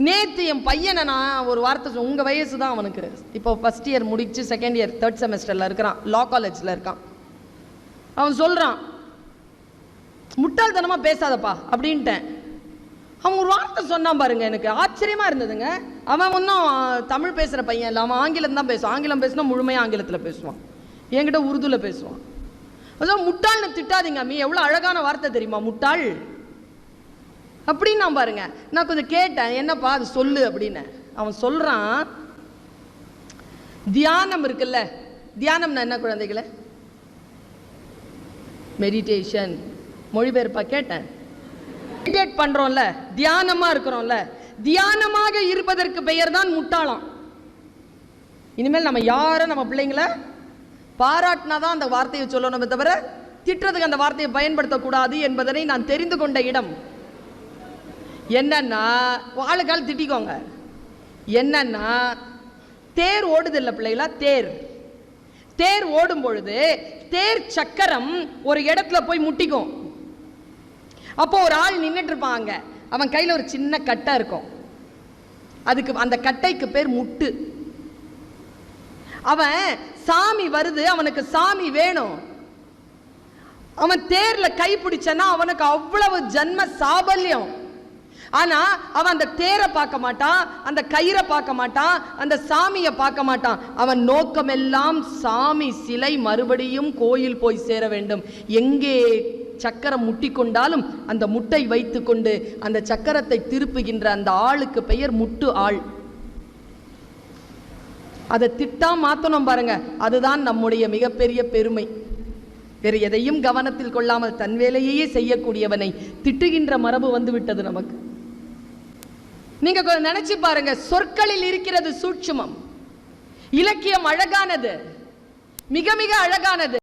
நேற்று என் பையனை நான் ஒரு வார்த்தை சொ- உங்கள் வயசு தான் அவனுக்கு. இப்போ ஃபஸ்ட் இயர் முடிச்சு செகண்ட் இயர் தேர்ட் செமஸ்டரில் இருக்கிறான். லா காலேஜில் இருக்கான். அவன் சொல்கிறான் முட்டாள்தனமாக பேசாதப்பா அப்படின்ட்டேன். அவன் ஒரு வார்த்தை சொன்னான் பாருங்க எனக்கு. ஆச்சரியமாக இருந்ததுங்க. அவன் ஒன்றும் தமிழ் பேசுகிற பையன் இல்லை. அவன் ஆங்கிலம் தான் பேசுவான். ஆங்கிலம் பேசினா முழுமையாக ஆங்கிலத்தில் பேசுவான். என்கிட்ட உருதுல பேசுவான். அதான் முட்டாள்னு திட்டாதீங்க அம்மி. எவ்வளோ அழகான வார்த்தை தெரியுமா முட்டாள்? அப்படின்னு நான் பாருங்க. நான் கொஞ்சம் கேட்டேன் என்னப்பா அது சொல்லு அப்படின்னு. அவன் சொல்றான் தியானம் இருக்குல்ல தியானம்னா என்ன குழந்தைகளை? மெடிடேஷன் மொழிபெயர்ப்பா கேட்டேன். மெடிடேட் பண்றோம்ல தியானமா இருக்கிறோம்ல தியானமாக இருப்பதற்கு பெயர் தான் முட்டாளாம். இனிமேல் நம்ம யாரும் நம்ம பிள்ளைங்கள பாராட்டினா தான் அந்த வார்த்தையை சொல்லணுமே தவிர திட்டுறதுக்கு அந்த வார்த்தையை பயன்படுத்தக்கூடாது என்பதனை நான் தெரிந்து கொண்ட இடம். என்னன்னா ஆளுக்கால் திட்டிக்கோங்க. என்னன்னா தேர் ஓடுது இல்லை பிள்ளைகளா தேர். தேர் ஓடும் பொழுது தேர் சக்கரம் ஒரு இடத்துல போய் முட்டிக்கும். அப்போ ஒரு ஆள் நின்றுட்டு இருப்பாங்க அவன் கையில் ஒரு சின்ன கட்டை இருக்கும். அதுக்கு அந்த கட்டைக்கு பேர் முட்டு. அவன் சாமி வருது அவனுக்கு சாமி வேணும். அவன் தேர்ல கை பிடிச்சனா அவனுக்கு அவ்வளவு ஜன்ம சாபல்யம். ஆனா அவன் அந்த தேரை பார்க்க மாட்டான் அந்த கயிறை பார்க்க மாட்டான் அந்த சாமியை பார்க்க மாட்டான். அவன் நோக்கமெல்லாம் சாமி சிலை மறுபடியும் கோயில் போய் சேர வேண்டும். எங்கே சக்கரம் முட்டிக்கொண்டாலும் அந்த முட்டை வைத்துக்கொண்டு அந்த சக்கரத்தை திருப்புகின்ற அந்த ஆளுக்கு பெயர் முட்டு ஆள். அதை திட்டா மாற்றணும் பாருங்க. அதுதான் நம்முடைய மிகப்பெரிய பெருமை. வேறு எதையும் கவனத்தில் கொள்ளாமல் தன் வேலையையே செய்யக்கூடியவனை திட்டுகின்ற மரபு வந்து விட்டது நமக்கு. நீங்க கொஞ்சம் நினைச்சு பாருங்க சொற்களில் இருக்கிறது சூட்சுமம். இலக்கியம் அழகானது. மிக மிக அழகானது.